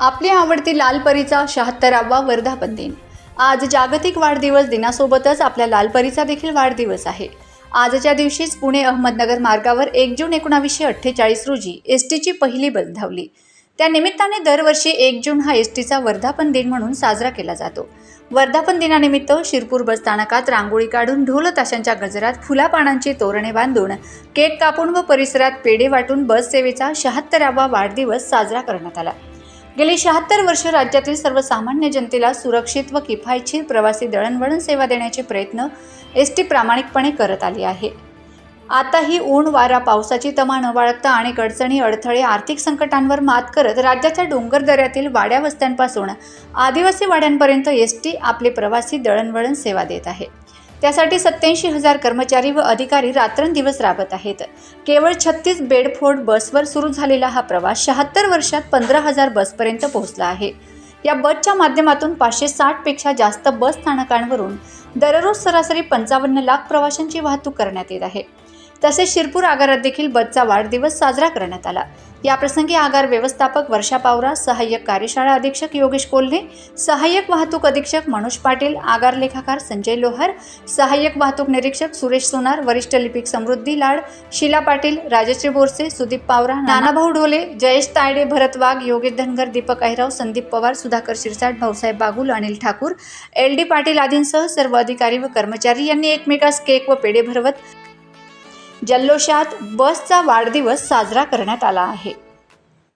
आपली आवडती लालपरीचा शहात्तरावा वर्धापन दिन आज जागतिक वाढदिवस दिनासोबतच आपल्या लालपरीचा देखील वाढदिवस आहे. आजच्या दिवशीच पुणे अहमदनगर मार्गावर एक जून एकोणावीसशे अठ्ठेचाळीस रोजी एस टीची पहिली बस धावली. त्या निमित्ताने दरवर्षी एक जून हा एस टीचा वर्धापन दिन म्हणून साजरा केला जातो. वर्धापन दिनानिमित्त शिरपूर बस स्थानकात रांगोळी काढून ढोल ताशांच्या गजरात फुलापानांची तोरणे बांधून केक कापून व परिसरात पेढे वाटून बस सेवेचा शहात्तरावा वाढदिवस साजरा करण्यात आला. गेली शहात्तर वर्ष राज्यातील सर्वसामान्य जनतेला सुरक्षित व किफायतशीर प्रवासी दळणवळण सेवा देण्याचे प्रयत्न एस टी प्रामाणिकपणे करत आली आहे. आताही ऊन वारा पावसाची तमा न बाळगता अनेक अडचणी अडथळे आर्थिक संकटांवर मात करत राज्याच्या डोंगर दऱ्यातील वाड्या वस्त्यांपासून आदिवासी वाड्यांपर्यंत एस टी आपले प्रवासी दळणवळण सेवा देत आहे. त्यासाठी सत्याऐंशी हजार कर्मचारी व अधिकारी रात्रंदिवस राबत आहेत. केवळ छत्तीस बेडफोर्ड बसवर सुरू झालेला हा प्रवास शहात्तर वर्षात पंधरा हजार बसपर्यंत पोहोचला आहे. या बसच्या माध्यमातून पाचशे साठपेक्षा जास्त बस स्थानकांवरून दररोज सरासरी पंचावन्न लाख प्रवाशांची वाहतूक करण्यात येत आहे. तसेच शिरपूर आगारात देखील बसचा वाढदिवस साजरा करण्यात आला. याप्रसंगी आगार व्यवस्थापक वर्षा पावरा सहाय्यक कार्यशाळा अधीक्षक योगेश कोल्हे सहाय्यक वाहतूक अधीक्षक मनोज पाटील आगार लेखाकार संजय लोहार सहाय्यक वाहतूक निरीक्षक सुरेश सोनार वरिष्ठ लिपिक समृद्धी लाड शीला पाटील राजश्री बोरसे सुदीप पावरा नानाभाऊ ढोले जयेश तायडे भरत वाघ योगेश धनगर दीपक अहिराव संदीप पवार सुधाकर शिरसाट भाऊसाहेब बागुल अनिल ठाकूर एल डी पाटील आदींसह सर्व अधिकारी व कर्मचारी यांनी एकमेकास केक व पेढे भरवत जल्लोषात बसचा वाढदिवस साजरा करण्यात आला आहे.